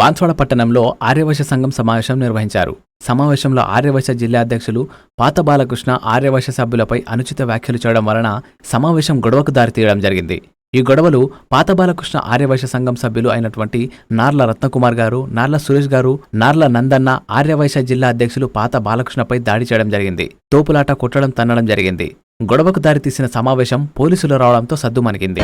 బాన్స్వాడ పట్టణంలో ఆర్యవైశ్య సంఘం సమావేశం నిర్వహించారు. సమావేశంలో ఆర్యవైశ్య జిల్లా అధ్యక్షులు పాత బాలకృష్ణ ఆర్యవైశ్య సభ్యులపై అనుచిత వ్యాఖ్యలు చేయడం వలన సమావేశం గొడవకు దారితీయడం జరిగింది. ఈ గొడవలు పాత బాలకృష్ణ ఆర్యవైశ్య సంఘం సభ్యులు అయినటువంటి నార్ల రత్నకుమార్ గారు నార్ల సురేష్ గారు నార్ల నందన్న ఆర్యవైశ్య జిల్లా అధ్యక్షులు పాత బాలకృష్ణపై దాడి చేయడం జరిగింది. తోపులాట కొట్టడం తన్నడం జరిగింది. గొడవకు దారితీసిన సమావేశం పోలీసులు రావడంతో సద్దుమణిగింది.